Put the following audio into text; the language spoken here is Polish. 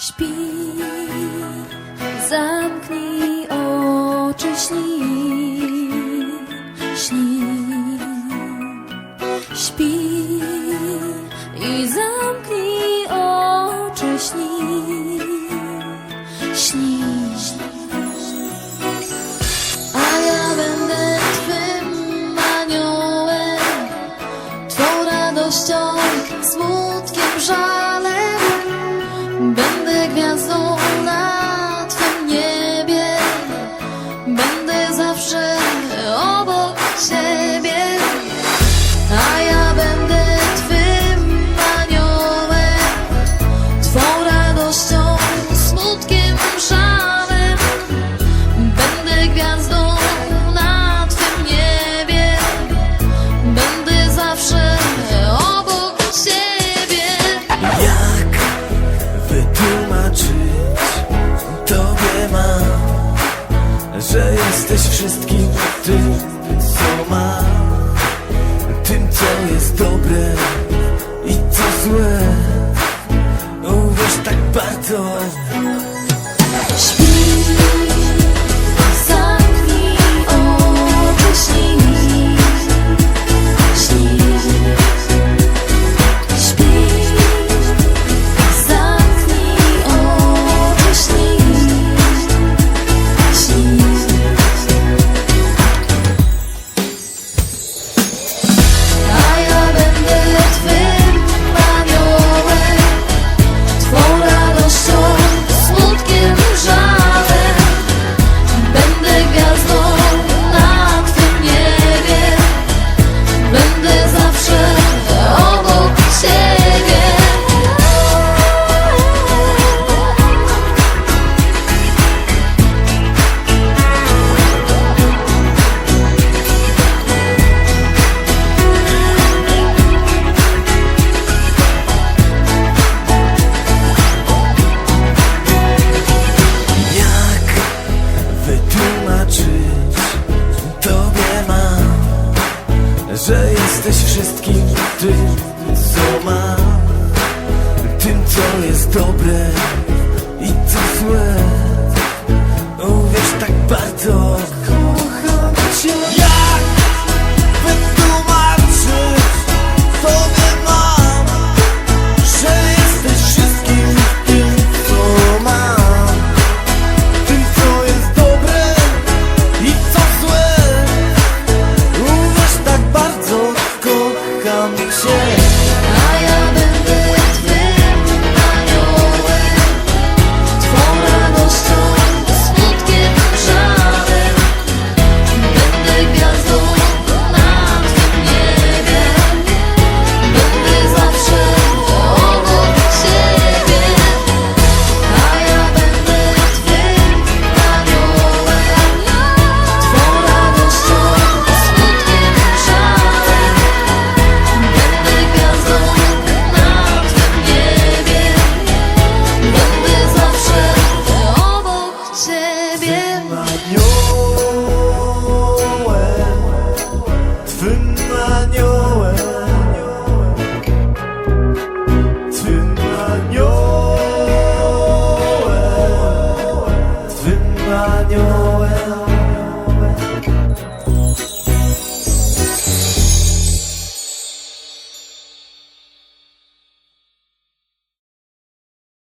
Śpi, zamknij oczy, śni, minhas ondas. Jesteś wszystkim tym,